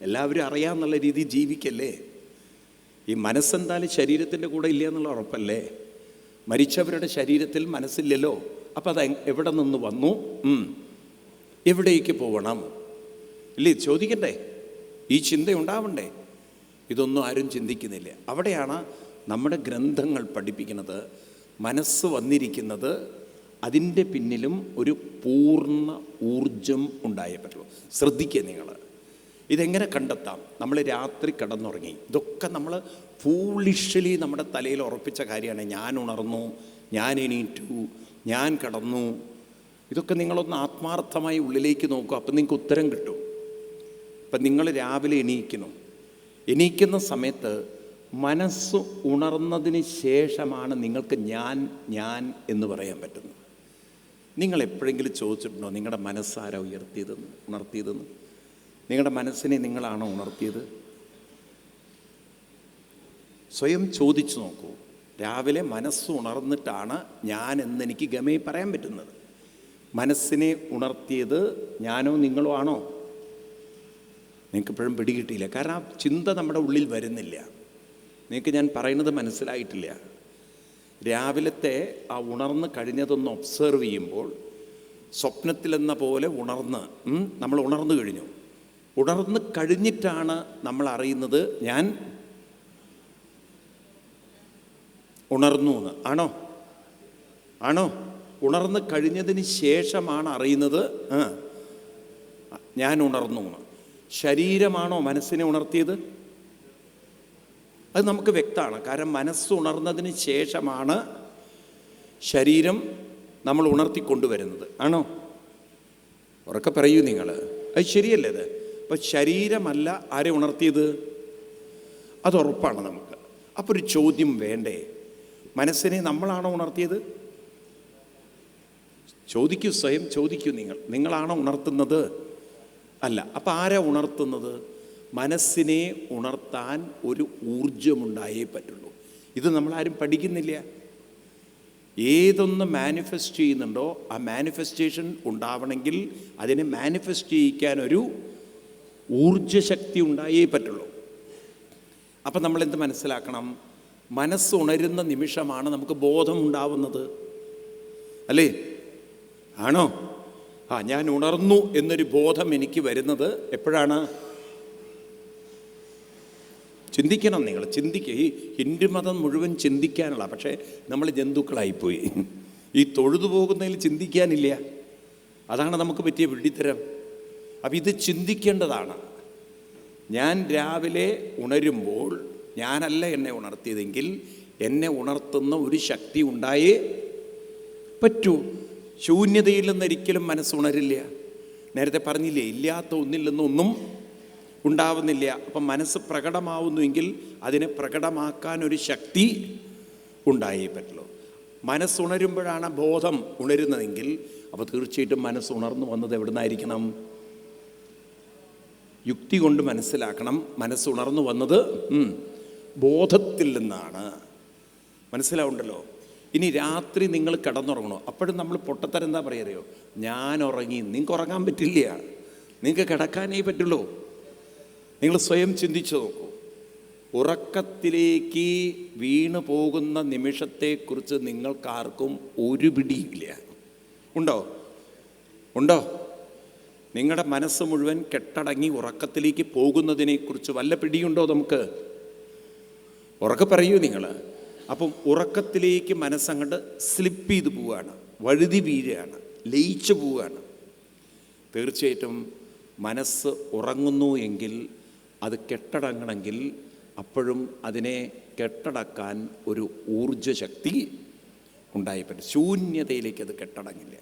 എല്ലാവരും അറിയാമെന്നുള്ള രീതിയിൽ ജീവിക്കല്ലേ? ഈ മനസ്സെന്തായാലും ശരീരത്തിന്റെ കൂടെ ഇല്ല എന്നുള്ള ഉറപ്പല്ലേ? മരിച്ചവരുടെ ശരീരത്തിൽ മനസ്സില്ലല്ലോ. അപ്പോൾ അത് എവിടെ നിന്ന് വന്നു. എവിടേക്ക് പോകണം ഇല്ലേ? ചോദിക്കണ്ടേ? ഈ ചിന്ത ഉണ്ടാവണ്ടേ? ഇതൊന്നും ആരും ചിന്തിക്കുന്നില്ല. അവിടെയാണ് നമ്മുടെ ഗ്രന്ഥങ്ങൾ പഠിപ്പിക്കുന്നത്. മനസ്സ് വന്നിരിക്കുന്നത് അതിന്റെ പിന്നിലും ഒരു പൂർണ ഊർജം ഉണ്ടായേ പറ്റുള്ളൂ ശ്രദ്ധിക്കുക നിങ്ങൾ. ഇതെങ്ങനെ കണ്ടെത്താം? നമ്മൾ രാത്രി കിടന്നുറങ്ങി. ഇതൊക്കെ നമ്മൾ ഫൂളിഷ്യലി നമ്മുടെ തലയിൽ ഉറപ്പിച്ച കാര്യമാണ്. ഞാൻ ഉണർന്നു ഞാൻ എണീറ്റു ഞാൻ കിടന്നു. ഇതൊക്കെ നിങ്ങളൊന്ന് ആത്മാർത്ഥമായി ഉള്ളിലേക്ക് നോക്കൂ. അപ്പം നിങ്ങൾക്ക് ഉത്തരം കിട്ടും. ഇപ്പം നിങ്ങൾ രാവിലെ എണീക്കുന്നു എണീക്കുന്ന സമയത്ത് മനസ്സ് ഉണർന്നതിന് ശേഷമാണ് നിങ്ങൾക്ക് ഞാൻ ഞാൻ എന്ന് പറയാൻ പറ്റുന്നത്. നിങ്ങൾ എപ്പോഴെങ്കിലും ചോദിച്ചിട്ടുണ്ടോ? നിങ്ങളുടെ മനസ്സാരാ ഉയർത്തിയതെന്ന് ഉണർത്തിയതെന്ന്? നിങ്ങളുടെ മനസ്സിനെ നിങ്ങളാണോ ഉണർത്തിയത്? സ്വയം ചോദിച്ചു നോക്കൂ. രാവിലെ മനസ്സ് ഉണർന്നിട്ടാണ് ഞാൻ എന്നെനിക്ക് ഗമയെ പറയാൻ പറ്റുന്നത്. മനസ്സിനെ ഉണർത്തിയത് ഞാനോ നിങ്ങളോ ആണോ? നിങ്ങൾക്ക് ഇപ്പോഴും പിടികിട്ടിയില്ല. കാരണം ആ ചിന്ത നമ്മുടെ ഉള്ളിൽ വരുന്നില്ല. നിങ്ങൾക്ക് ഞാൻ പറയുന്നത് മനസ്സിലായിട്ടില്ല. രാവിലത്തെ ആ ഉണർന്ന് കഴിഞ്ഞതൊന്ന് ഒബ്സർവ് ചെയ്യുമ്പോൾ സ്വപ്നത്തിലെന്ന പോലെ ഉണർന്ന് നമ്മൾ ഉണർന്നു കഴിഞ്ഞു. ഉണർന്ന് കഴിഞ്ഞിട്ടാണ് നമ്മൾ അറിയുന്നത് ഞാൻ ഉണർന്നു എന്ന്. ആണോ? ആണോ? ഉണർന്ന് കഴിഞ്ഞതിന് ശേഷമാണ് അറിയുന്നത് ഞാൻ ഉണർന്നു എന്ന്. ശരീരമാണോ മനസ്സിനെ ഉണർത്തിയത്? അത് നമുക്ക് വ്യക്തമാണ്. കാരണം മനസ്സ് ഉണർന്നതിന് ശേഷമാണ് ശരീരം നമ്മൾ ഉണർത്തിക്കൊണ്ടുവരുന്നത്. ആണോ? ഉറക്കെ പറയൂ നിങ്ങൾ. അത് ശരിയല്ലേ അത് അപ്പം ശരീരമല്ല ആരെ ഉണർത്തിയത്? അത് ഉറപ്പാണ് നമുക്ക്. അപ്പോൾ ഒരു ചോദ്യം വേണ്ടേ? മനസ്സിനെ നമ്മളാണോ ഉണർത്തിയത്? ചോദിക്കൂ സ്വയം ചോദിക്കൂ നിങ്ങൾ. നിങ്ങളാണോ ഉണർത്തുന്നത്? അല്ല അപ്പം ആരാ ഉണർത്തുന്നത്? മനസ്സിനെ ഉണർത്താൻ ഒരു ഊർജമുണ്ടായേ പറ്റുള്ളൂ. ഇത് നമ്മളാരും പഠിക്കുന്നില്ല. ഏതൊന്ന് മാനിഫെസ്റ്റ് ചെയ്യുന്നുണ്ടോ ആ മാനിഫെസ്റ്റേഷൻ ഉണ്ടാവണമെങ്കിൽ അതിനെ മാനിഫെസ്റ്റ് ചെയ്യിക്കാൻ ഒരു ഊർജശക്തി ഉണ്ടായേ പറ്റുള്ളൂ. അപ്പം നമ്മൾ എന്ത് മനസ്സിലാക്കണം? മനസ്സ് ഉണരുന്ന നിമിഷമാണ് നമുക്ക് ബോധം ഉണ്ടാവുന്നത്. അല്ലേ? ആണോ? ആ ഞാൻ ഉണർന്നു എന്നൊരു ബോധം എനിക്ക് വരുന്നത് എപ്പോഴാണ്? ചിന്തിക്കണം നിങ്ങൾ ചിന്തിക്കുക ഈ ഹിന്ദു മതം മുഴുവൻ ചിന്തിക്കാനുള്ള പക്ഷേ നമ്മൾ ജന്തുക്കളായിപ്പോയി. ഈ തൊഴുതു പോകുന്നതിൽ ചിന്തിക്കാനില്ല. അതാണ് നമുക്ക് പറ്റിയ വിഡ്ഢിത്തരം. അപ്പം ഇത് ചിന്തിക്കേണ്ടതാണ്. ഞാൻ രാവിലെ ഉണരുമ്പോൾ ഞാനല്ല എന്നെ ഉണർത്തിയതെങ്കിൽ എന്നെ ഉണർത്തുന്ന ഒരു ശക്തി ഉണ്ടായേ പറ്റൂ. ശൂന്യതയിൽ നിന്നൊരിക്കലും മനസ്സുണരില്ല നേരത്തെ പറഞ്ഞില്ലേ ഇല്ലാത്ത ഒന്നിൽ നിന്നൊന്നും ഉണ്ടാവുന്നില്ല. അപ്പം മനസ്സ് പ്രകടമാവുന്നുവെങ്കിൽ അതിനെ പ്രകടമാക്കാൻ ഒരു ശക്തി ഉണ്ടായേ പറ്റുള്ളൂ. മനസ്സുണരുമ്പോഴാണ് ബോധം ഉണരുന്നതെങ്കിൽ അപ്പോൾ തീർച്ചയായിട്ടും മനസ്സുണർന്നു വന്നത് എവിടുന്നായിരിക്കണം? യുക്തി കൊണ്ട് മനസ്സിലാക്കണം. മനസ്സ് ഉണർന്നു വന്നത് ബോധത്തിൽ നിന്നാണ്. മനസ്സിലാവുണ്ടല്ലോ? ഇനി രാത്രി നിങ്ങൾ കിടന്നുറങ്ങണോ? അപ്പോഴും നമ്മൾ പൊട്ടത്തരം എന്താ പറയുകയോ ഞാൻ ഉറങ്ങി നിങ്ങൾക്ക് ഉറങ്ങാൻ പറ്റില്ല. നിങ്ങൾക്ക് കിടക്കാനേ പറ്റുള്ളൂ. നിങ്ങൾ സ്വയം ചിന്തിച്ചു നോക്കൂ. ഉറക്കത്തിലേക്ക് വീണു പോകുന്ന നിമിഷത്തെക്കുറിച്ച് നിങ്ങൾക്കാർക്കും ഒരു പിടിയില്ല. ഉണ്ടോ? ഉണ്ടോ? നിങ്ങളുടെ മനസ്സ് മുഴുവൻ കെട്ടടങ്ങി ഉറക്കത്തിലേക്ക് പോകുന്നതിനെക്കുറിച്ച് വല്ല പിടിയുണ്ടോ നമുക്ക്? ഉറക്കെ പറയൂ നിങ്ങൾ അപ്പം ഉറക്കത്തിലേക്ക് മനസ്സങ്ങോട്ട് സ്ലിപ്പ് ചെയ്ത് പോവുകയാണ് വഴുതി വീഴുകയാണ് ലയിച്ചു പോവുകയാണ് തീർച്ചയായിട്ടും മനസ്സ് ഉറങ്ങുന്നു എങ്കിൽ അത് കെട്ടടങ്ങണമെങ്കിൽ അപ്പോഴും അതിനെ കെട്ടടക്കാൻ ഒരു ഊർജശക്തി ഉണ്ടായി പറ്റും ശൂന്യതയിലേക്ക് അത് കെട്ടടങ്ങില്ല.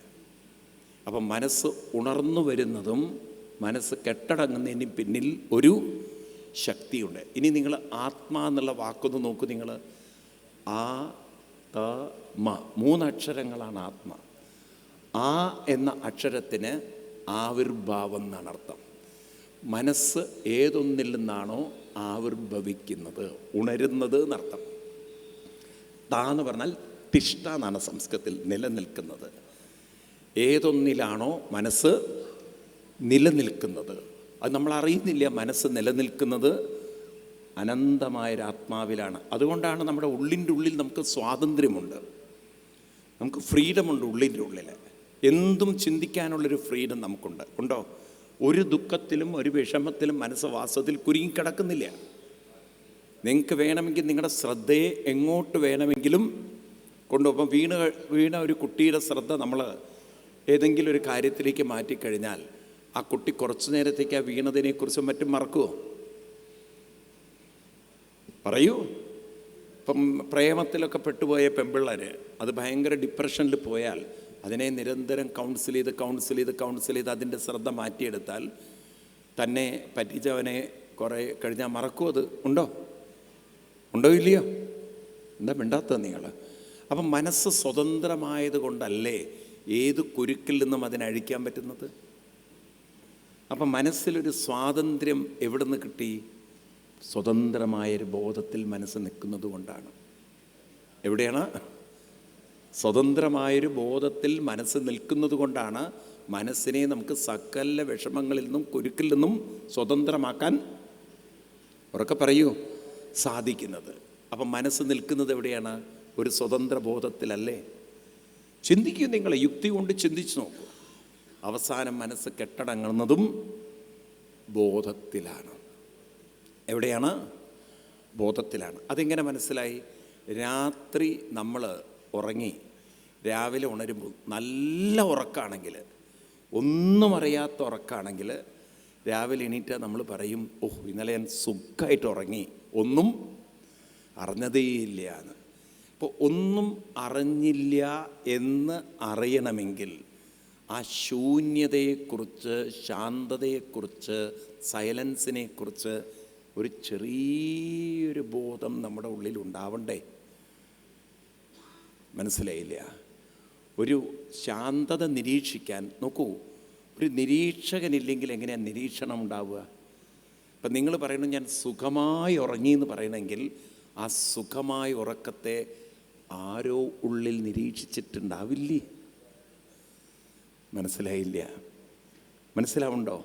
അപ്പം മനസ്സ് ഉണർന്നു വരുന്നതും മനസ്സ് കെട്ടടങ്ങുന്നതിന് പിന്നിൽ ഒരു ശക്തിയുണ്ട്. ഇനി നിങ്ങൾ ആത്മാ എന്നുള്ള വാക്കൊന്ന് നോക്കൂ നിങ്ങൾ. ആ ത മ. മൂന്നക്ഷരങ്ങളാണ് ആത്മ. ആ എന്ന അക്ഷരത്തിന് ആവിർഭാവം എന്നാണ് അർത്ഥം. മനസ്സ് ഏതൊന്നിൽ നിന്നാണോ ആവിർഭവിക്കുന്നത് ഉണരുന്നത് എന്നർത്ഥം. താ എന്ന് പറഞ്ഞാൽ തിഷ്ട എന്നാണ് സംസ്കൃതത്തിൽ നിലനിൽക്കുന്നത്. ഏതൊന്നിലാണോ മനസ്സ് നിലനിൽക്കുന്നത്. അത് നമ്മൾ അറിയുന്നില്ല മനസ്സ് നിലനിൽക്കുന്നത് അനന്തമായൊരു ആത്മാവിലാണ്. അതുകൊണ്ടാണ് നമ്മുടെ ഉള്ളിന്റെ ഉള്ളിൽ നമുക്ക് സ്വാതന്ത്ര്യമുണ്ട്. നമുക്ക് ഫ്രീഡമുണ്ട് ഉള്ളിന്റെ ഉള്ളിൽ എന്തും ചിന്തിക്കാനുള്ളൊരു ഫ്രീഡം നമുക്കുണ്ട്. ഉണ്ടോ? ഒരു ദുഃഖത്തിലും ഒരു വിഷമത്തിലും മനസ്സ് വാസത്തിൽ കുരുങ്ങിക്കിടക്കുന്നില്ല നിങ്ങൾക്ക് വേണമെങ്കിൽ നിങ്ങളുടെ ശ്രദ്ധയെ എങ്ങോട്ട് വേണമെങ്കിലും കൊണ്ടുപോകും. വീണ വീണ ഒരു കുട്ടിയുടെ ശ്രദ്ധ നമ്മൾ ഏതെങ്കിലും ഒരു കാര്യത്തിലേക്ക് മാറ്റിക്കഴിഞ്ഞാൽ ആ കുട്ടി കുറച്ചു നേരത്തേക്ക് ആ വീണതിനെക്കുറിച്ചും മറ്റും മറക്കുമോ പറയൂ. ഇപ്പം പ്രേമത്തിലൊക്കെ പെട്ടുപോയ പെമ്പിള്ളേർ അത് ഭയങ്കര ഡിപ്രഷനിൽ പോയാൽ അതിനെ നിരന്തരം കൗൺസിൽ ചെയ്ത് കൗൺസിൽ ചെയ്ത് കൗൺസിൽ ചെയ്ത് അതിന്റെ ശ്രദ്ധ മാറ്റിയെടുത്താൽ തന്നെ പറ്റിച്ചവനെ കുറേ കഴിഞ്ഞാൽ മറക്കുമോ അത്? ഉണ്ടോ? ഉണ്ടോ ഇല്ലയോ? എന്താ മിണ്ടാത്തത് നിങ്ങൾ? അപ്പം മനസ്സ് സ്വതന്ത്രമായത് കൊണ്ടല്ലേ ഏത് കുരുക്കിൽ നിന്നും അതിനഴിക്കാൻ പറ്റുന്നത്? അപ്പം മനസ്സിലൊരു സ്വാതന്ത്ര്യം എവിടെ നിന്ന് കിട്ടി? സ്വതന്ത്രമായൊരു ബോധത്തിൽ മനസ്സ് നിൽക്കുന്നത് കൊണ്ടാണ്. എവിടെയാണ്? സ്വതന്ത്രമായൊരു ബോധത്തിൽ മനസ്സ് നിൽക്കുന്നത് കൊണ്ടാണ് മനസ്സിനെ നമുക്ക് സകല വിഷമങ്ങളിൽ നിന്നും കുരുക്കിൽ നിന്നും സ്വതന്ത്രമാക്കാൻ ഉറക്കെ പറയൂ സാധിക്കുന്നത്. അപ്പം മനസ്സ് നിൽക്കുന്നത് എവിടെയാണ്? ഒരു സ്വതന്ത്ര ബോധത്തിലല്ലേ? ചിന്തിക്കൂ നിങ്ങൾ യുക്തി കൊണ്ട് ചിന്തിച്ചു നോക്കൂ. അവസാനം മനസ്സ് കെട്ടടങ്ങുന്നതും ബോധത്തിലാണ്. എവിടെയാണ്? ബോധത്തിലാണ്. അതെങ്ങനെ മനസ്സിലായി? രാത്രി നമ്മൾ ഉറങ്ങി രാവിലെ ഉണരുമ്പോൾ നല്ല ഉറക്കാണെങ്കിൽ ഒന്നും അറിയാത്ത ഉറക്കാണെങ്കിൽ രാവിലെ എണീറ്റ് നമ്മൾ പറയും ഓഹ് ഇന്നലെ ഞാൻ സുഖമായിട്ട് ഉറങ്ങി. ഒന്നും അറിഞ്ഞതേയില്ല എന്ന്. അപ്പോൾ ഒന്നും അറിഞ്ഞില്ല എന്ന് അറിയണമെങ്കിൽ ആ ശൂന്യതയെക്കുറിച്ച് ശാന്തതയെക്കുറിച്ച് സൈലൻസിനെക്കുറിച്ച് ഒരു ചെറിയൊരു ബോധം നമ്മുടെ ഉള്ളിൽ ഉണ്ടാവണ്ടേ? മനസ്സിലായില്ല. ഒരു ശാന്തത നിരീക്ഷിക്കാൻ നോക്കൂ ഒരു നിരീക്ഷകനില്ലെങ്കിൽ എങ്ങനെയാണ് നിരീക്ഷണം ഉണ്ടാവുക? ഇപ്പം നിങ്ങൾ പറയുന്നത് ഞാൻ സുഖമായി ഉറങ്ങി എന്ന് പറയണമെങ്കിൽ ആ സുഖമായ ഉറക്കത്തെ ആരോ ഉള്ളിൽ നിരീക്ഷിച്ചിട്ടുണ്ടാവില്ലേ? മനസ്സിലായില്ല. മനസ്സിലാവുണ്ടോ?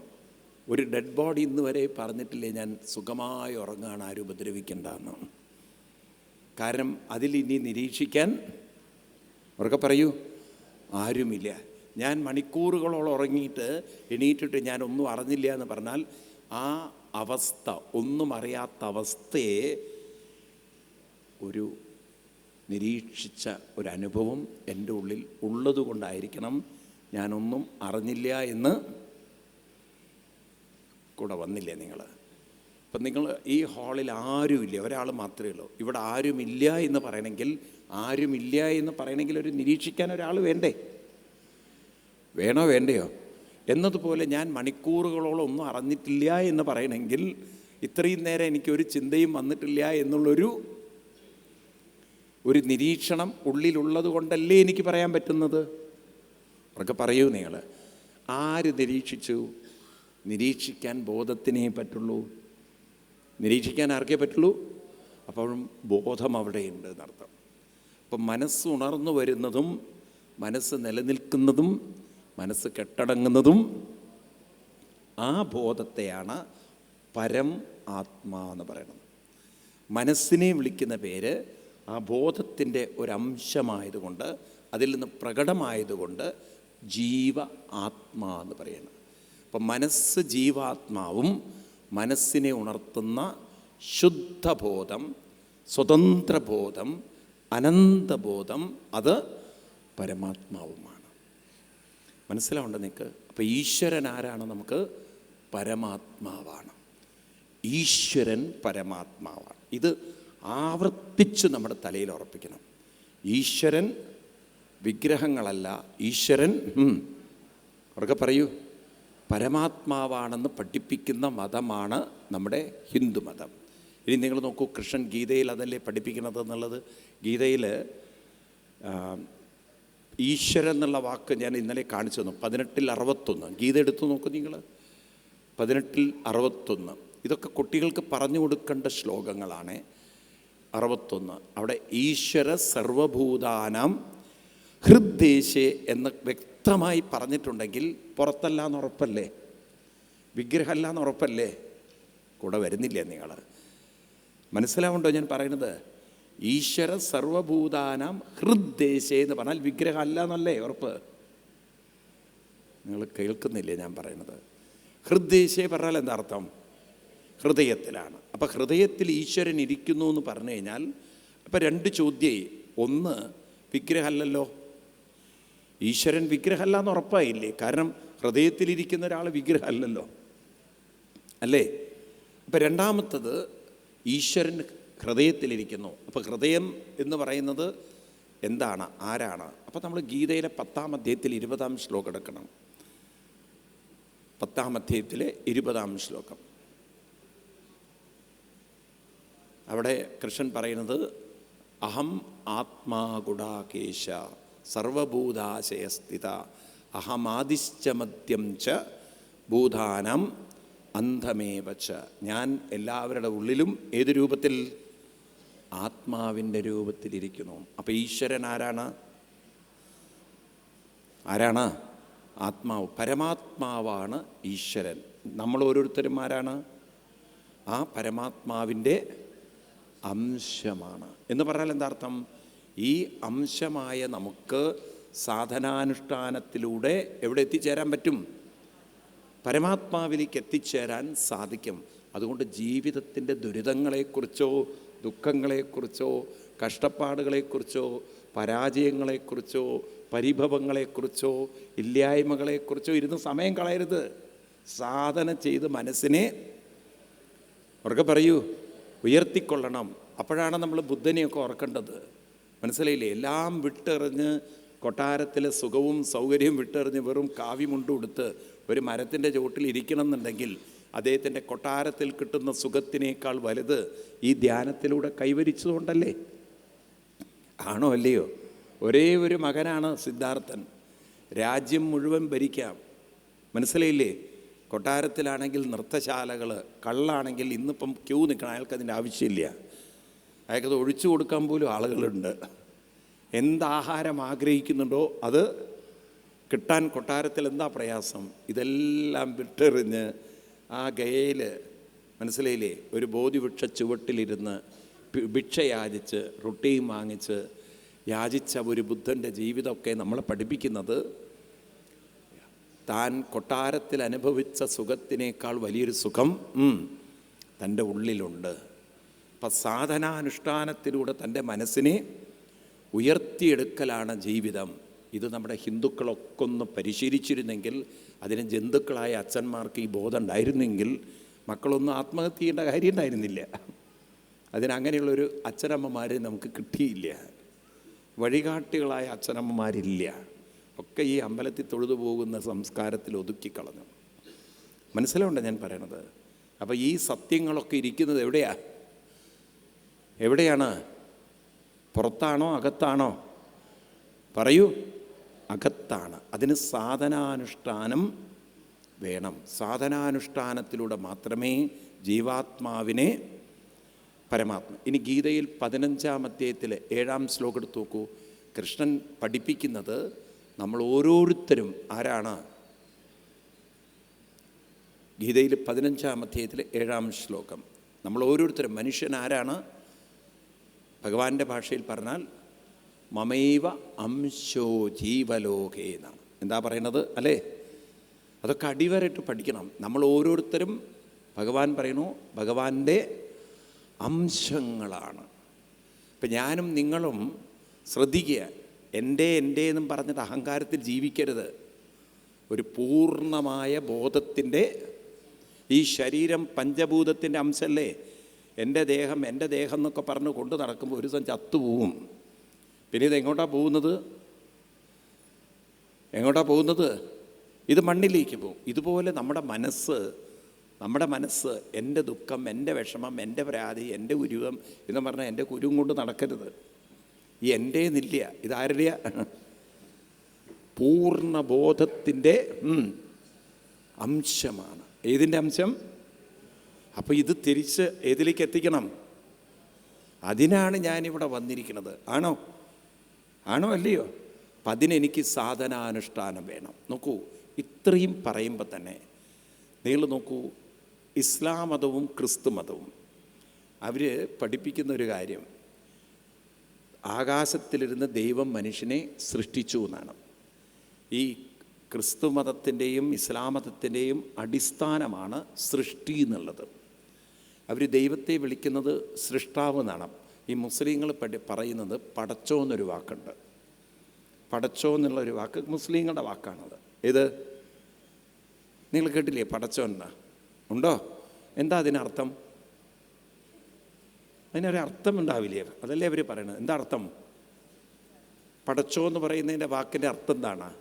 ഒരു ഡെഡ് ബോഡി ഇന്ന് വരെ പറഞ്ഞിട്ടില്ലേ ഞാൻ സുഖമായി ഉറങ്ങാണ് ആരും ഉപദ്രവിക്കേണ്ടെന്ന്? കാരണം അതിലിനി നിരീക്ഷിക്കാൻ ഉറക്കെ പറയൂ ആരുമില്ല. ഞാൻ മണിക്കൂറുകളോളം ഉറങ്ങിയിട്ട് എണീറ്റിട്ട് ഞാൻ ഒന്നും അറിഞ്ഞില്ല എന്ന് പറഞ്ഞാൽ ആ അവസ്ഥ ഒന്നും അറിയാത്ത അവസ്ഥയെ ഒരു നിരീക്ഷിച്ച ഒരു അനുഭവം എന്റെ ഉള്ളിൽ ഉള്ളതുകൊണ്ടായിരിക്കണം ഞാനൊന്നും അറിഞ്ഞില്ല എന്ന് കൂടെ വന്നില്ലേ നിങ്ങൾ? അപ്പം നിങ്ങൾ ഈ ഹാളിൽ ആരുമില്ല ഒരാൾ മാത്രമേ ഉള്ളൂ. ഇവിടെ ആരുമില്ല എന്ന് പറയണമെങ്കിൽ ആരുമില്ല എന്ന് പറയണമെങ്കിൽ ഒരു നിരീക്ഷിക്കാൻ ഒരാൾ വേണ്ടേ? വേണോ വേണ്ടയോ? എന്നതുപോലെ ഞാൻ മണിക്കൂറുകളോളം ഒന്നും അറിഞ്ഞിട്ടില്ല എന്ന് പറയണമെങ്കിൽ ഇത്രയും നേരം എനിക്കൊരു ചിന്തയും വന്നിട്ടില്ല എന്നുള്ളൊരു ഒരു നിരീക്ഷണം ഉള്ളിലുള്ളത് കൊണ്ടല്ലേ എനിക്ക് പറയാൻ പറ്റുന്നത്? അവർക്ക് പറയൂ നിങ്ങൾ ആര് നിരീക്ഷിച്ചു? നിരീക്ഷിക്കാൻ ബോധത്തിനേ പറ്റുള്ളൂ. നിരീക്ഷിക്കാൻ ആർക്കേ പറ്റുള്ളൂ? അപ്പോഴും ബോധം അവിടെയുണ്ട് എന്നർത്ഥം. അപ്പം മനസ്സ് ഉണർന്നു വരുന്നതും മനസ്സ് നിലനിൽക്കുന്നതും മനസ്സ് കെട്ടടങ്ങുന്നതും ആ ബോധത്തെയാണ് പരം ആത്മാ എന്ന് പറയുന്നത്. മനസ്സിനെ വിളിക്കുന്ന പേര് ആ ബോധത്തിന്റെ ഒരംശമായതുകൊണ്ട് അതിൽ നിന്ന് പ്രകടമായതുകൊണ്ട് ജീവ ആത്മാ എന്ന് പറയുന്നത് അപ്പം മനസ്സ് ജീവാത്മാവും മനസ്സിനെ ഉണർത്തുന്ന ശുദ്ധബോധം സ്വതന്ത്രബോധം അനന്തബോധം അത് പരമാത്മാവുമാണ്. മനസ്സിലാവുണ്ട് നിങ്ങൾക്ക് അപ്പോൾ ഈശ്വരൻ ആരാണ് നമുക്ക്? പരമാത്മാവാണ്. ഈശ്വരൻ പരമാത്മാവാണ്. ഇത് ആവർത്തിച്ച് നമ്മുടെ തലയിൽ ഉറപ്പിക്കണം. ഈശ്വരൻ വിഗ്രഹങ്ങളല്ല ഈശ്വരൻ ഉറക്കെ പറയൂ. പരമാത്മാവാണെന്ന് പഠിപ്പിക്കുന്ന മതമാണ് നമ്മുടെ ഹിന്ദു മതം. ഇനി നിങ്ങൾ നോക്കൂ കൃഷ്ണൻ ഗീതയിൽ അതല്ലേ പഠിപ്പിക്കുന്നത് എന്നുള്ളത്? ഗീതയിൽ ഈശ്വരൻ എന്നുള്ള വാക്ക് ഞാൻ ഇന്നലെ കാണിച്ചു തന്നു. പതിനെട്ടിൽ അറുപത്തൊന്ന്. ഗീത എടുത്തു നോക്കൂ നിങ്ങൾ പതിനെട്ടിൽ അറുപത്തൊന്ന്. ഇതൊക്കെ കുട്ടികൾക്ക് പറഞ്ഞു കൊടുക്കേണ്ട ശ്ലോകങ്ങളാണ്. അറുപത്തൊന്ന്. അവിടെ ഈശ്വര സർവഭൂതാനം ഹൃദ്ദേശേ എന്ന് വ്യക്തമായി പറഞ്ഞിട്ടുണ്ടെങ്കിൽ പുറത്തല്ല എന്ന് ഉറപ്പല്ലേ? വിഗ്രഹമല്ല എന്ന് ഉറപ്പല്ലേ? കൂടെ വരുന്നില്ലേ നിങ്ങൾ? മനസ്സിലാവുണ്ടോ ഞാൻ പറയുന്നത്? ഈശ്വര സർവഭൂതാനം ഹൃദ്ദേശേ എന്ന് പറഞ്ഞാൽ വിഗ്രഹമല്ല എന്നല്ലേ ഉറപ്പ്? നിങ്ങൾ കേൾക്കുന്നില്ലേ ഞാൻ പറയുന്നത്? ഹൃദ്ദേശേ പറഞ്ഞാൽ എന്താ അർത്ഥം? ഹൃദയത്തിലാണ്. അപ്പോൾ ഹൃദയത്തിൽ ഈശ്വരൻ ഇരിക്കുന്നു എന്ന് പറഞ്ഞു കഴിഞ്ഞാൽ അപ്പം രണ്ട് ചോദ്യേ. ഒന്ന് വിഗ്രഹമല്ലല്ലോ? ഈശ്വരൻ വിഗ്രഹമല്ല എന്ന് ഉറപ്പായില്ലേ? കാരണം ഹൃദയത്തിലിരിക്കുന്ന ഒരാൾ വിഗ്രഹമല്ലല്ലോ? അല്ലേ? അപ്പം രണ്ടാമത്തത് ഈശ്വരൻ ഹൃദയത്തിലിരിക്കുന്നു അപ്പോൾ ഹൃദയം എന്ന് പറയുന്നത് എന്താണ്? ആരാണ്? അപ്പോൾ നമ്മൾ ഗീതയിലെ പത്താം അധ്യായത്തിൽ ഇരുപതാം ശ്ലോകം എടുക്കണം. പത്താം അധ്യായത്തിലെ ഇരുപതാം ശ്ലോകം. അവിടെ കൃഷ്ണൻ പറയുന്നത് അഹം ആത്മാ ഗുഡാകേശ സർവഭൂതാശയസ്ഥിത അഹമാദിശ്ചമദ്യം ച ഭൂതാനം അന്ധമേവ ച. ഞാൻ എല്ലാവരുടെ ഉള്ളിലും ഏത് രൂപത്തിൽ? ആത്മാവിന്റെ രൂപത്തിലിരിക്കുന്നു അപ്പോൾ ഈശ്വരൻ ആരാണ്? ആരാണ്? ആത്മാവ്. പരമാത്മാവാണ് ഈശ്വരൻ. നമ്മൾ ഓരോരുത്തരും ആരാണ്? ആ പരമാത്മാവിന്റെ അംശമാണ്. എന്ന് പറഞ്ഞാൽ എന്താ അർത്ഥം ഈ അംശമായ നമുക്ക് സാധനാനുഷ്ഠാനത്തിലൂടെ എവിടെ എത്തിച്ചേരാൻ പറ്റും? പരമാത്മാവിലേക്ക് എത്തിച്ചേരാൻ സാധിക്കും. അതുകൊണ്ട് ജീവിതത്തിന്റെ ദുരിതങ്ങളെക്കുറിച്ചോ ദുഃഖങ്ങളെക്കുറിച്ചോ കഷ്ടപ്പാടുകളെക്കുറിച്ചോ പരാജയങ്ങളെക്കുറിച്ചോ പരിഭവങ്ങളെക്കുറിച്ചോ ഇല്ലായ്മകളെക്കുറിച്ചോ ഇരുന്ന് സമയം കളയരുത്. സാധന ചെയ്ത് മനസ്സിനെ ഉറക്കെ പറയൂ ഉയർത്തിക്കൊള്ളണം. അപ്പോഴാണ് നമ്മൾ ബുദ്ധനെയൊക്കെ ഓർക്കേണ്ടത്. മനസ്സിലായില്ലേ? എല്ലാം വിട്ടെറിഞ്ഞ് കൊട്ടാരത്തിലെ സുഖവും സൗകര്യവും വിട്ടെറിഞ്ഞ് വെറും കാവ്യമുണ്ട് കൊടുത്ത് ഒരു മരത്തിന്റെ ചുവട്ടിൽ ഇരിക്കണം എന്നുണ്ടെങ്കിൽ അദ്ദേഹത്തിന്റെ കൊട്ടാരത്തിൽ കിട്ടുന്ന സുഖത്തിനേക്കാൾ വലുത് ഈ ധ്യാനത്തിലൂടെ കൈവരിച്ചതുകൊണ്ടല്ലേ? ആണോ അല്ലയോ? ഒരേ ഒരു മകനാണ് സിദ്ധാർത്ഥൻ. രാജ്യം മുഴുവൻ ഭരിക്കാം. മനസ്സിലായില്ലേ? കൊട്ടാരത്തിലാണെങ്കിൽ നൃത്തശാലകൾ കള്ളാണെങ്കിൽ ഇന്നിപ്പം ക്യൂ നിൽക്കണം അയാൾക്ക് അതിന്റെ ആവശ്യമില്ല. അയാൾക്കത് ഒഴിച്ചു കൊടുക്കാൻ പോലും ആളുകളുണ്ട്. എന്താഹാരം ആഗ്രഹിക്കുന്നുണ്ടോ അത് കിട്ടാൻ കൊട്ടാരത്തിൽ എന്താ പ്രയാസം? ഇതെല്ലാം വിട്ടെറിഞ്ഞ് ആ ഗയയിൽ മനസ്സിലായില്ലേ? ഒരു ബോധിവൃക്ഷ ചുവട്ടിലിരുന്ന് ഭി- ഭിക്ഷ യാചിച്ച് റൊട്ടിയും വാങ്ങിച്ച് യാചിച്ച ഒരു ബുദ്ധന്റെ ജീവിതമൊക്കെ നമ്മളെ പഠിപ്പിക്കുന്നത് താൻ കൊട്ടാരത്തിൽ അനുഭവിച്ച സുഖത്തിനേക്കാൾ വലിയൊരു സുഖം തന്റെ ഉള്ളിലുണ്ട്. അപ്പം സാധനാനുഷ്ഠാനത്തിലൂടെ തന്റെ മനസ്സിനെ ഉയർത്തിയെടുക്കലാണ് ജീവിതം. ഇത് നമ്മുടെ ഹിന്ദുക്കളൊക്കെ ഒന്ന് പരിശീലിച്ചിരുന്നെങ്കിൽ അതിന് ജന്തുക്കളായ അച്ഛന്മാർക്ക് ഈ ബോധം ഉണ്ടായിരുന്നെങ്കിൽ മക്കളൊന്നും ആത്മഹത്യ ചെയ്യേണ്ട കാര്യം ഉണ്ടായിരുന്നില്ല അതിനങ്ങനെയുള്ളൊരു അച്ഛനമ്മമാരെ നമുക്ക് കിട്ടിയില്ല. വഴികാട്ടികളായ അച്ഛനമ്മമാരില്ല. ഒക്കെ ഈ അമ്പലത്തിൽ തൊഴുതു പോകുന്ന സംസ്കാരത്തിൽ ഒതുക്കിക്കളഞ്ഞു മനസ്സിലുണ്ടോ ഞാൻ പറയണത്? അപ്പോൾ ഈ സത്യങ്ങളൊക്കെ ഇരിക്കുന്നത് എവിടെയാ? എവിടെയാണ്? പുറത്താണോ അകത്താണോ? പറയൂ. അകത്താണ്. അതിന് സാധനാനുഷ്ഠാനം വേണം. സാധനാനുഷ്ഠാനത്തിലൂടെ മാത്രമേ ജീവാത്മാവിനെ പരമാത്മ ഇനി ഗീതയിൽ പതിനഞ്ചാം അധ്യായത്തിൽ ഏഴാം ശ്ലോകം എടുത്ത് നോക്കൂ. കൃഷ്ണൻ പഠിപ്പിക്കുന്നത് നമ്മൾ ഓരോരുത്തരും ആരാണ്? ഗീതയിൽ പതിനഞ്ചാം അധ്യായത്തിൽ ഏഴാം ശ്ലോകം. നമ്മൾ ഓരോരുത്തരും മനുഷ്യൻ ആരാണ്? ഭഗവാന്റെ ഭാഷയിൽ പറഞ്ഞാൽ മമൈവ അംശോ ജീവലോകേ എന്നാണ്. എന്താ പറയണത് അല്ലേ? അതൊക്കെ അടിവരായിട്ട് പഠിക്കണം. നമ്മൾ ഓരോരുത്തരും ഭഗവാൻ പറയണു ഭഗവാന്റെ അംശങ്ങളാണ്. ഇപ്പം ഞാനും നിങ്ങളും ശ്രദ്ധിക്കുക. എന്റെ എന്റെ എന്നും പറഞ്ഞിട്ട് അഹങ്കാരത്തിൽ ജീവിക്കരുത്. ഒരു പൂർണമായ ബോധത്തിന്റെ ഈ ശരീരം പഞ്ചഭൂതത്തിന്റെ അംശമല്ലേ എന്റെ ദേഹം എന്റെ ദേഹം എന്നൊക്കെ പറഞ്ഞ് കൊണ്ട് നടക്കുമ്പോൾ ഒരു ദിവസം ചത്തുപോവും. പിന്നെ ഇത് എങ്ങോട്ടാണ് പോകുന്നത്? എങ്ങോട്ടാണ് പോകുന്നത്? ഇത് മണ്ണിലേക്ക് പോകും. ഇതുപോലെ നമ്മുടെ മനസ്സ് നമ്മുടെ മനസ്സ് എന്റെ ദുഃഖം എന്റെ വിഷമം എന്റെ പരാതി എന്റെ ഉരുവം എന്ന് പറഞ്ഞാൽ എന്റെ കുരുവും കൊണ്ട് നടക്കരുത്. ഈ എന്റെ എന്നില്ല ഇതാരുടെയാ പൂർണബോധത്തിന്റെ അംശമാണ്. ഏതിന്റെ അംശം? അപ്പോൾ ഇത് തിരിച്ച് ഏതിലേക്ക് എത്തിക്കണം? അതിനാണ് ഞാനിവിടെ വന്നിരിക്കുന്നത്. ആണോ? ആണോ അല്ലയോ? അപ്പം അതിനെനിക്ക് സാധനാനുഷ്ഠാനം വേണം. നോക്കൂ ഇത്രയും പറയുമ്പോൾ തന്നെ നിങ്ങൾ നോക്കൂ ഇസ്ലാം മതവും ക്രിസ്തു മതവും അവർ പഠിപ്പിക്കുന്ന ഒരു കാര്യം ആകാശത്തിലിരുന്ന് ദൈവം മനുഷ്യനെ സൃഷ്ടിച്ചു എന്നാണ്. ഈ ക്രിസ്തു മതത്തിന്റെയും ഇസ്ലാം മതത്തിന്റെയും അടിസ്ഥാനമാണ് സൃഷ്ടി എന്നുള്ളത്. അവർ ദൈവത്തെ വിളിക്കുന്നത് സൃഷ്ടാവ് എന്നാണ്. ഈ മുസ്ലിങ്ങൾ പറയുന്നത് പടച്ചോ എന്നൊരു വാക്കുണ്ട്. പടച്ചോ എന്നുള്ള ഒരു വാക്ക് മുസ്ലിങ്ങളുടെ വാക്കാണത്. ഇത് നിങ്ങൾ കേട്ടില്ലേ? പടച്ചോ എന്നാ. ഉണ്ടോ? എന്താ അതിനർത്ഥം? അതിനൊരു അർത്ഥം ഉണ്ടാവില്ലേ അതല്ലേ അവർ പറയണത്? എന്താ അർത്ഥം പടച്ചോ എന്ന് പറയുന്നതിന്റെ വാക്കിന്റെ അർത്ഥം എന്താണ്?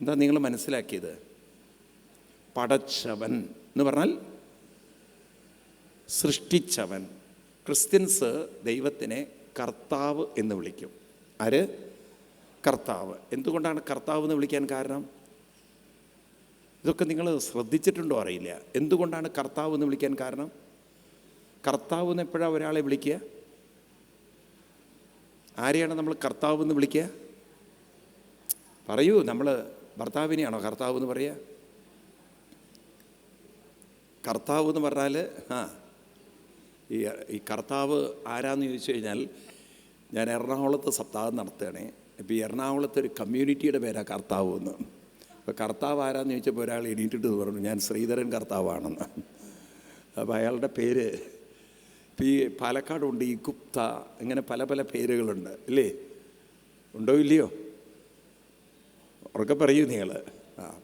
എന്താ നിങ്ങൾ മനസ്സിലാക്കിയത്? പടച്ചവൻ എന്ന് പറഞ്ഞാൽ സൃഷ്ടിച്ചവൻ. ക്രിസ്ത്യൻസ് ദൈവത്തിനെ കർത്താവ് എന്ന് വിളിക്കും. ആര്? കർത്താവ്. എന്തുകൊണ്ടാണ് കർത്താവ് എന്ന് വിളിക്കാൻ കാരണം? ഇതൊക്കെ നിങ്ങൾ ശ്രദ്ധിച്ചിട്ടുണ്ടോ അറിയില്ല. എന്തുകൊണ്ടാണ് കർത്താവ് എന്ന് വിളിക്കാൻ കാരണം? കർത്താവ് എന്ന് എപ്പോഴാണ് ഒരാളെ വിളിക്കുക? ആരെയാണ് നമ്മൾ കർത്താവ് എന്ന് വിളിക്കുക? പറയൂ നമ്മൾ ഭർത്താവിനെയാണോ കർത്താവ് എന്ന് പറയുക കർത്താവ് എന്ന് പറഞ്ഞാൽ ആ ഈ ഈ കർത്താവ് ആരാന്ന് ചോദിച്ചു കഴിഞ്ഞാൽ ഞാൻ എറണാകുളത്ത് സപ്താഹം നടത്തുകയാണേ. ഇപ്പോൾ ഈ എറണാകുളത്തെ ഒരു കമ്മ്യൂണിറ്റിയുടെ പേരാണ് കർത്താവ് എന്ന്. അപ്പോൾ കർത്താവ് ആരാന്ന് ചോദിച്ചപ്പോൾ ഒരാൾ എണീറ്റിട്ട് പറഞ്ഞു ഞാൻ ശ്രീധരൻ കർത്താവാണെന്ന്. അപ്പോൾ അയാളുടെ പേര് ഇപ്പോൾ ഈ പാലക്കാടുണ്ട് ഈ ഗുപ്ത ഇങ്ങനെ പല പല പേരുകളുണ്ട് ഇല്ലേ? ഉണ്ടോ ഇല്ലയോ? ഉറക്കെ പറയൂ നിങ്ങൾ. ആ.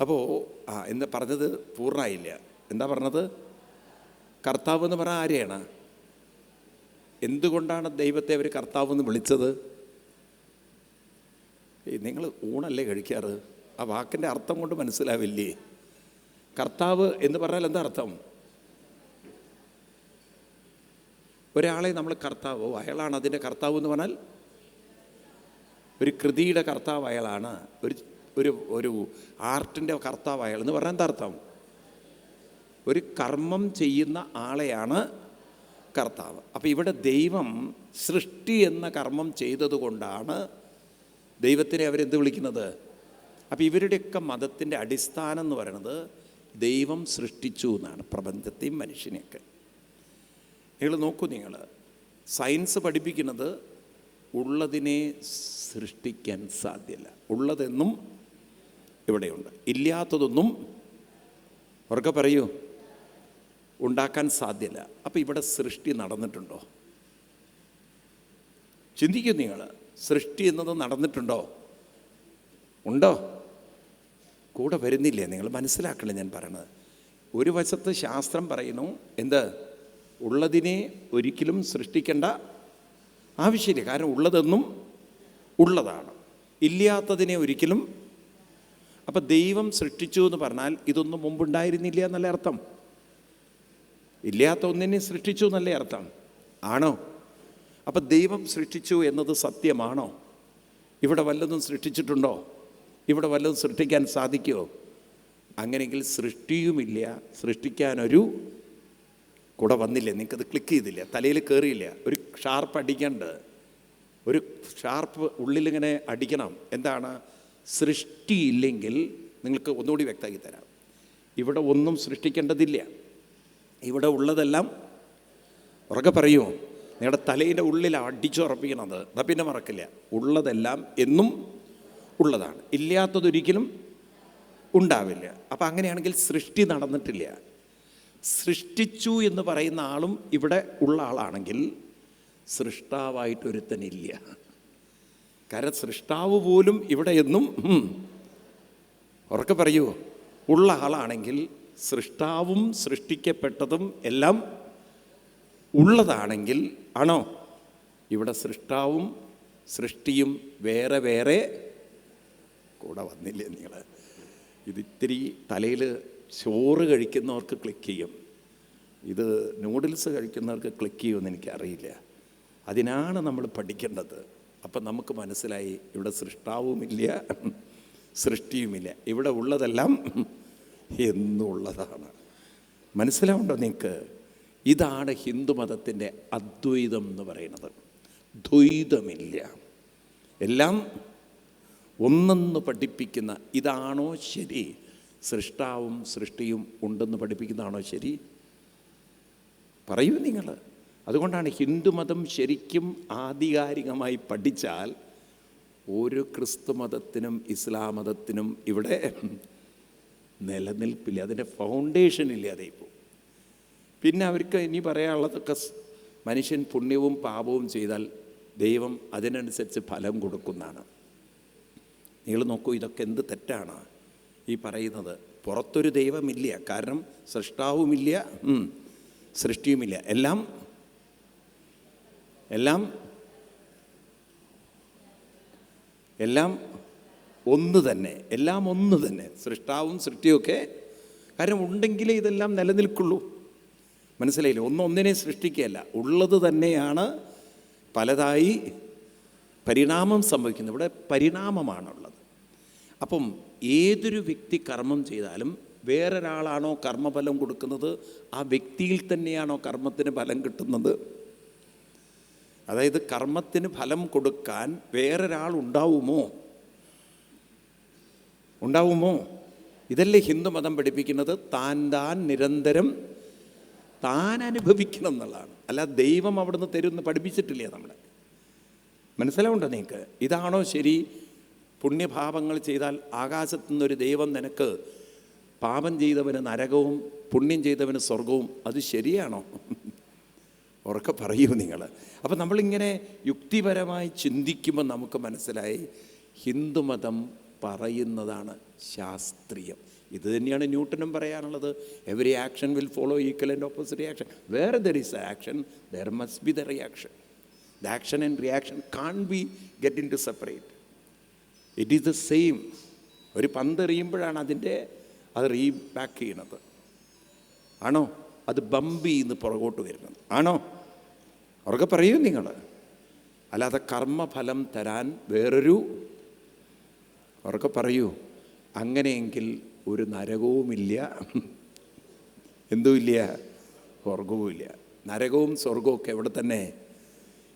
അപ്പോൾ ആ എന്ന് പറഞ്ഞത് പൂർണമായില്ല എന്താ പറഞ്ഞത്? കർത്താവ് എന്ന് പറഞ്ഞാൽ ആരെയാണ്? എന്തുകൊണ്ടാണ് ദൈവത്തെ അവർ കർത്താവ് എന്ന് വിളിച്ചത്? നിങ്ങൾ ഊണല്ലേ കഴിക്കാറ്? ആ വാക്കിന്റെ അർത്ഥം കൊണ്ട് മനസ്സിലാവില്ലേ? കർത്താവ് എന്ന് പറഞ്ഞാൽ എന്താ അർത്ഥം? ഒരാളെ നമ്മൾ കർത്താവോ അയാളാണ് അതിന്റെ കർത്താവ് എന്ന് പറഞ്ഞാൽ ഒരു കൃതിയുടെ കർത്താവ് അയാളാണ്. ഒരു ഒരു ഒരു ആർട്ടിന്റെ കർത്താവ് അയാൾ എന്ന് പറഞ്ഞാൽ എന്താ അർത്ഥം? ഒരു കർമ്മം ചെയ്യുന്ന ആളെയാണ് കർത്താവ്. അപ്പോൾ ഇവിടെ ദൈവം സൃഷ്ടി എന്ന കർമ്മം ചെയ്തതുകൊണ്ടാണ് ദൈവത്തിനെ അവരെന്ത് വിളിക്കുന്നത്? അപ്പോൾ ഇവരുടെയൊക്കെ മതത്തിന്റെ അടിസ്ഥാനം എന്ന് പറയുന്നത് ദൈവം സൃഷ്ടിച്ചു എന്നാണ് പ്രപഞ്ചത്തെയും മനുഷ്യനെയൊക്കെ. നിങ്ങൾ നോക്കൂ നിങ്ങൾ സയൻസ് പഠിപ്പിക്കുന്നത് ഉള്ളതിനെ സൃഷ്ടിക്കാൻ സാധ്യമല്ല ഉള്ളതെന്നും ഇവിടെയുണ്ട്. ഇല്ലാത്തതൊന്നും ഉറക്കെ പറയൂ. ഉണ്ടാക്കാൻ സാധ്യമല്ല അപ്പോൾ ഇവിടെ സൃഷ്ടി നടന്നിട്ടുണ്ടോ? ചിന്തിക്കും നിങ്ങൾ സൃഷ്ടി എന്നത് നടന്നിട്ടുണ്ടോ? ഉണ്ടോ? കൂടെ വരുന്നില്ലേ? നിങ്ങൾ മനസ്സിലാക്കണേ ഞാൻ പറയണത്. ഒരു വശത്ത് ശാസ്ത്രം പറയുന്നു എന്ത്? ഉള്ളതിനെ ഒരിക്കലും സൃഷ്ടിക്കേണ്ട ആവശ്യമില്ല. കാരണം ഉള്ളതെന്നും ഉള്ളതാണ്. ഇല്ലാത്തതിനെ ഒരിക്കലും അപ്പം ദൈവം സൃഷ്ടിച്ചു എന്ന് പറഞ്ഞാൽ ഇതൊന്നും മുമ്പുണ്ടായിരുന്നില്ല എന്നല്ല അർത്ഥം? ഇല്ലാത്ത ഒന്നിനെ സൃഷ്ടിച്ചു എന്നല്ലേ അർത്ഥം? ആണോ? അപ്പം ദൈവം സൃഷ്ടിച്ചു എന്നത് സത്യമാണോ? ഇവിടെ വല്ലതും സൃഷ്ടിച്ചിട്ടുണ്ടോ? ഇവിടെ വല്ലതും സൃഷ്ടിക്കാൻ സാധിക്കുമോ അങ്ങനെയെങ്കിൽ സൃഷ്ടിയുമില്ല. സൃഷ്ടിക്കാനൊരു കൂടെ വന്നില്ല? നിങ്ങൾക്കത് ക്ലിക്ക് ചെയ്തില്ല? തലയിൽ കയറിയില്ല ഒരു ഷാർപ്പ് അടിക്കേണ്ടത് ഒരു ഷാർപ്പ് ഉള്ളിലിങ്ങനെ അടിക്കണം. എന്താണ്? സൃഷ്ടിയില്ലെങ്കിൽ നിങ്ങൾക്ക് ഒന്നുകൂടി വ്യക്തമാക്കി തരാം. ഇവിടെ ഒന്നും സൃഷ്ടിക്കേണ്ടതില്ല. ഇവിടെ ഉള്ളതെല്ലാം ഉറക്കെ പറയുമോ നിങ്ങളുടെ തലയിന്റെ ഉള്ളിൽ അടിച്ചുറപ്പിക്കണത് എന്നാൽ പിന്നെ മറക്കില്ല. ഉള്ളതെല്ലാം എന്നും ഉള്ളതാണ്. ഇല്ലാത്തതൊരിക്കലും ഉണ്ടാവില്ല. അപ്പോൾ അങ്ങനെയാണെങ്കിൽ സൃഷ്ടി നടന്നിട്ടില്ല. സൃഷ്ടിച്ചു എന്ന് പറയുന്ന ആളും ഇവിടെ ഉള്ള ആളാണെങ്കിൽ സൃഷ്ടാവായിട്ടൊരുത്തനില്ല. കര സൃഷ്ടാവ് പോലും ഇവിടെ എന്നും ഉറക്കെ പറയൂ ഉള്ള ആളാണെങ്കിൽ സൃഷ്ടാവും സൃഷ്ടിക്കപ്പെട്ടതും എല്ലാം ഉള്ളതാണെങ്കിൽ ആണോ? ഇവിടെ സൃഷ്ടാവും സൃഷ്ടിയും വേറെ വേറെ കൂടെ വന്നില്ലേ നിങ്ങൾ ഇതിത്തിരി തലയിൽ ചോറ് കഴിക്കുന്നവർക്ക് ക്ലിക്ക് ചെയ്യും. ഇത് നൂഡിൽസ് കഴിക്കുന്നവർക്ക് ക്ലിക്ക് ചെയ്യുമെന്ന് എനിക്കറിയില്ല. അതിനാണ് നമ്മൾ പഠിക്കേണ്ടത്. അപ്പം നമുക്ക് മനസ്സിലായി ഇവിടെ സൃഷ്ടാവുമില്ല സൃഷ്ടിയുമില്ല. ഇവിടെ ഉള്ളതെല്ലാം എന്നുള്ളതാണ്. മനസ്സിലാവുണ്ടോ നിങ്ങൾക്ക്? ഇതാണ് ഹിന്ദുമതത്തിന്റെ അദ്വൈതം എന്ന് പറയുന്നത്. ദ്വൈതമില്ല. എല്ലാം ഒന്നെന്ന് പഠിപ്പിക്കുന്ന ഇതാണോ ശരി? സൃഷ്ടാവും സൃഷ്ടിയും ഉണ്ടെന്ന് പഠിപ്പിക്കുന്നതാണോ ശരി? പറയൂ നിങ്ങൾ. അതുകൊണ്ടാണ് ഹിന്ദുമതം ശരിക്കും ആധികാരികമായി പഠിച്ചാൽ ഒരു ക്രിസ്തു മതത്തിനും ഇസ്ലാം മതത്തിനും ഇവിടെ നിലനിൽപ്പില്ല അതിന്റെ ഫൗണ്ടേഷൻ ഇല്ലാതെ ഇപ്പോൾ പിന്നെ അവർക്ക് ഇനി പറയാനുള്ളതൊക്കെ മനുഷ്യൻ പുണ്യവും പാപവും ചെയ്താൽ ദൈവം അതിനനുസരിച്ച് ഫലം കൊടുക്കുന്നതാണ്. നിങ്ങൾ നോക്കൂ ഇതൊക്കെ എന്ത് തെറ്റാണ്? ഈ പറയുന്നത്. പുറത്തൊരു ദൈവമില്ല. കാരണം സൃഷ്ടാവുമില്ല. സൃഷ്ടിയുമില്ല. എല്ലാം? എല്ലാം? എല്ലാം ഒന്ന് തന്നെ. എല്ലാം ഒന്ന് തന്നെ. സൃഷ്ടാവും സൃഷ്ടിയൊക്കെ കാരണം ഉണ്ടെങ്കിലേ ഇതെല്ലാം നിലനിൽക്കുള്ളൂ. മനസ്സിലായില്ലേ? ഒന്ന് ഒന്നിനെ സൃഷ്ടിക്കുകയല്ല. ഉള്ളത് തന്നെയാണ് പലതായി പരിണാമം സംഭവിക്കുന്നത്. ഇവിടെ പരിണാമമാണുള്ളത്. അപ്പം ഏതൊരു വ്യക്തി കർമ്മം ചെയ്താലും വേറൊരാളാണോ കർമ്മഫലം കൊടുക്കുന്നത്? ആ വ്യക്തിയിൽ തന്നെയാണോ കർമ്മത്തിന് ഫലം കിട്ടുന്നത്? അതായത് കർമ്മത്തിന് ഫലം കൊടുക്കാൻ വേറൊരാൾ ഉണ്ടാവുമോ? ഉണ്ടാവുമോ? ഇതല്ലേ ഹിന്ദുമതം പഠിപ്പിക്കുന്നത് താൻ താൻ നിരന്തരം താൻ അനുഭവിക്കണം എന്നുള്ളതാണ്. അല്ല ദൈവം അവിടുന്ന് തരുമെന്ന് പഠിപ്പിച്ചിട്ടില്ലേ നമ്മളെ? മനസ്സിലാവുണ്ടോ നിങ്ങൾക്ക്? ഇതാണോ ശരി? പുണ്യഭാവങ്ങൾ ചെയ്താൽ ആകാശത്തു നിന്നൊരു ദൈവം നിനക്ക് പാപം ചെയ്തവന് നരകവും പുണ്യം ചെയ്തവന് സ്വർഗവും അത് ശരിയാണോ? ഉറക്കെ പറയൂ നിങ്ങൾ അപ്പം നമ്മളിങ്ങനെ യുക്തിപരമായി ചിന്തിക്കുമ്പോൾ നമുക്ക് മനസ്സിലായി ഹിന്ദുമതം പറയുന്നതാണ് ശാസ്ത്രീയം. ഇത് തന്നെയാണ് ന്യൂട്ടനും പറയാനുള്ളത്. Every action will follow equal and opposite reaction where there is action there must be the reaction the action and reaction can be get into separate it is the same ഒരു പന്ത് എറിയുമ്പോഴാണ് അതിന്റെ അത് റീ ചെയ്യുന്നത്. ചെയ്യണത് ആണോ? അത് ബമ്പി ഇന്ന് പുറകോട്ട് വരുന്നത്. ആണോ? അവർക്ക് പറയൂ നിങ്ങൾ അല്ലാതെ കർമ്മഫലം തരാൻ വേറൊരു അവർക്ക് പറയൂ. അങ്ങനെയെങ്കിൽ ഒരു നരകവുമില്ല. എന്തുമില്ല? സ്വർഗവുമില്ല നരകവും സ്വർഗവും ഒക്കെ എവിടെ തന്നെ?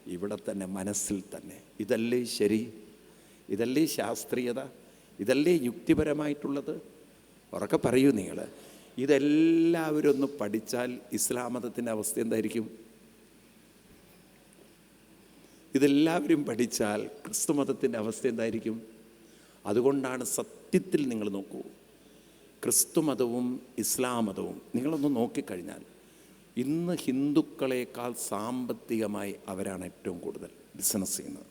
ഇവിടെ തന്നെ മനസ്സിൽ തന്നെ. ഇതല്ലേ ശരി? ഇതല്ലേ ശാസ്ത്രീയത? ഇതല്ലേ യുക്തിപരമായിട്ടുള്ളത്? ഉറക്കെ പറയൂ നിങ്ങൾ ഇതെല്ലാവരും ഒന്ന് പഠിച്ചാൽ ഇസ്ലാം മതത്തിന്റെ അവസ്ഥ എന്തായിരിക്കും? ഇതെല്ലാവരും പഠിച്ചാൽ ക്രിസ്തു മതത്തിന്റെ അവസ്ഥ എന്തായിരിക്കും? അതുകൊണ്ടാണ് സത്യത്തിൽ നിങ്ങൾ നോക്കൂ. ക്രിസ്തു മതവും ഇസ്ലാം മതവും നിങ്ങളൊന്ന് നോക്കിക്കഴിഞ്ഞാൽ ഇന്ന് ഹിന്ദുക്കളേക്കാൾ സാമ്പത്തികമായി അവരാണ് ഏറ്റവും കൂടുതൽ ബിസിനസ് ചെയ്യുന്നത്.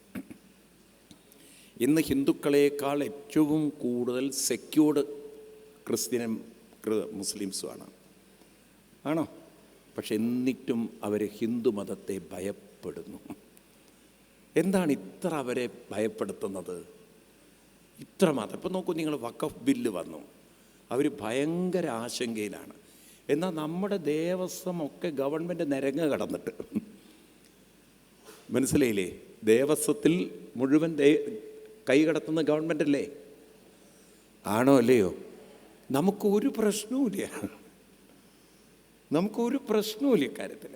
ഇന്ന് ഹിന്ദുക്കളേക്കാൾ ഏറ്റവും കൂടുതൽ സെക്യൂർഡ് ക്രിസ്ത്യനും മുസ്ലിംസുമാണ്. ആണോ? പക്ഷെ എന്നിട്ടും അവർ ഹിന്ദു മതത്തെ ഭയപ്പെടുന്നു. എന്താണ് ഇത്ര അവരെ ഭയപ്പെടുത്തുന്നത്? ഇത്ര മാത്രം. ഇപ്പം നോക്കൂ നിങ്ങൾ വക്കഫ് ബില്ല് വന്നു. അവർ ഭയങ്കര ആശങ്കയിലാണ്. എന്നാൽ നമ്മുടെ ദേവസ്വമൊക്കെ ഗവൺമെന്റ് നിരങ്ങ കടന്നിട്ട്. മനസ്സിലായില്ലേ? ദേവസ്വത്തിൽ മുഴുവൻ ദേ കൈ കടത്തുന്ന ഗവൺമെന്റ് അല്ലേ ആണോ അല്ലയോ? നമുക്കൊരു ഒരു പ്രശ്നവുമില്ല നമുക്കൊരു പ്രശ്നവുമില്ല ഇക്കാര്യത്തിൽ.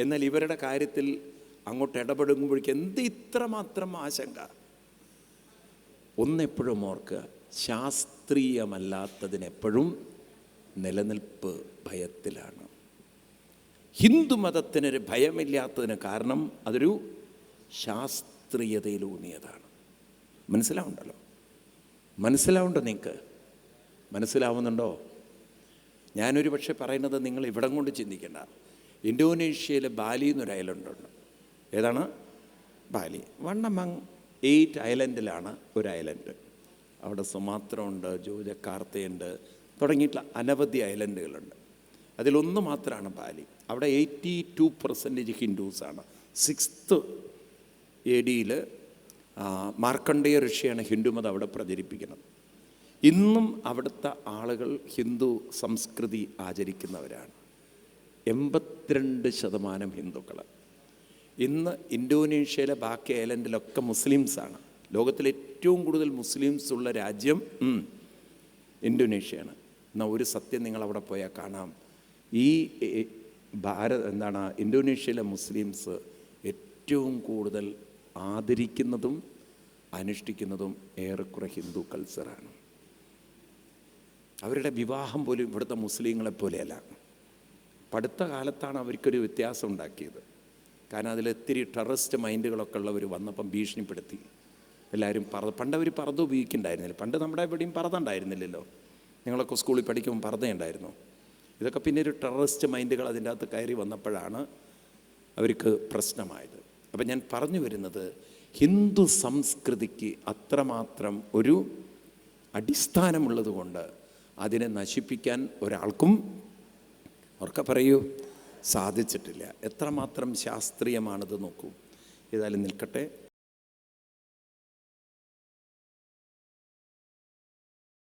എന്നാൽ ഇവരുടെ കാര്യത്തിൽ അങ്ങോട്ട് ഇടപെടുമ്പോഴേക്ക് എന്ത് ഇത്രമാത്രം ആശങ്ക? ഒന്നെപ്പോഴും ഓർക്കുക ശാസ്ത്രീയമല്ലാത്തതിനെപ്പോഴും നിലനിൽപ്പ് ഭയത്തിലാണ്. ഹിന്ദു മതത്തിനൊരു ഭയമില്ലാത്തതിന് കാരണം അതൊരു ശാസ്ത്രീയതയിലൂന്നിയതാണ്. മനസ്സിലാവുണ്ടല്ലോ. മനസ്സിലാവുണ്ടോ നിങ്ങൾക്ക് മനസ്സിലാവുന്നുണ്ടോ? ഞാനൊരു പക്ഷേ പറയുന്നത് നിങ്ങൾ ഇവിടം കൊണ്ട് ചിന്തിക്കേണ്ട. ഇൻഡോനേഷ്യയിലെ ബാലി എന്നൊരു ഐലൻഡ് ഉണ്ട്. ഏതാണ്? ബാലി. വൺ അമങ് എയ്റ്റ് ഐലൻഡിലാണ് ഒരു ഐലൻഡ് അവിടെ സുമാത്ര ഉണ്ട് ജോജക്കാർത്തയുണ്ട് തുടങ്ങിയിട്ടുള്ള അനവധി ഐലൻഡുകളുണ്ട് അതിലൊന്ന് മാത്രമാണ് ബാലി. അവിടെ എയ്റ്റി ടു പെർസെന്റേജ് ഹിന്ദുസാണ് സിക്സ് എ ഡിയിൽ മാർക്കണ്ഡേയ ഋഷിയാണ് ഹിന്ദുമതം അവിടെ പ്രചരിപ്പിക്കുന്നത്. ഇന്നും അവിടുത്തെ ആളുകൾ ഹിന്ദു സംസ്കൃതി ആചരിക്കുന്നവരാണ്. എൺപത്തിരണ്ട് ശതമാനം ഹിന്ദുക്കൾ. ഇന്ന് ഇന്തോനേഷ്യയിലെ ബാക്കി ഐലൻഡിലൊക്കെ മുസ്ലിംസാണ്. ലോകത്തിലെ ഏറ്റവും കൂടുതൽ മുസ്ലിംസ് ഉള്ള രാജ്യം ഇൻഡോനേഷ്യയാണ് എന്നാൽ ഒരു സത്യം നിങ്ങൾ അവിടെ പോയാൽ കാണാം. ഈ ഭാരത് എന്താണ് ഇന്തോനേഷ്യയിലെ മുസ്ലിംസ് ഏറ്റവും കൂടുതൽ ആദരിക്കുന്നതും അനുഷ്ഠിക്കുന്നതും ഏറെക്കുറെ ഹിന്ദു കൾച്ചറാണ്. അവരുടെ വിവാഹം പോലും ഇവിടുത്തെ മുസ്ലിങ്ങളെ പോലെയല്ല. പഠിത്ത കാലത്താണ് അവർക്കൊരു വ്യത്യാസം ഉണ്ടാക്കിയത്. കാരണം അതിൽ ഒത്തിരി ടെററിസ്റ്റ് മൈൻഡുകളൊക്കെ ഉള്ളവർ വന്നപ്പം ഭീഷണിപ്പെടുത്തി. എല്ലാവരും പറ പണ്ട് അവർ പറത ഉപയോഗിക്കുന്നുണ്ടായിരുന്നില്ല. പണ്ട് നമ്മുടെ എവിടെയും പറത ഉണ്ടായിരുന്നില്ലല്ലോ. നിങ്ങളൊക്കെ സ്കൂളിൽ പഠിക്കുമ്പോൾ പറത ഉണ്ടായിരുന്നു. ഇതൊക്കെ പിന്നെ ഒരു ടെററിസ്റ്റ് മൈൻഡുകൾ അതിന്റെ അകത്ത് കയറി വന്നപ്പോഴാണ് അവർക്ക് പ്രശ്നമായത്. അപ്പം ഞാൻ പറഞ്ഞു വരുന്നത് ഹിന്ദു സംസ്കൃതിക്ക് അത്രമാത്രം ഒരു അടിസ്ഥാനമുള്ളത് കൊണ്ട് അതിനെ നശിപ്പിക്കാൻ ഒരാൾക്കും ഉറക്കെ പറയൂ സാധിച്ചിട്ടില്ല. എത്രമാത്രം ശാസ്ത്രീയമാണിത് നോക്കൂ. ഏതായാലും നിൽക്കട്ടെ.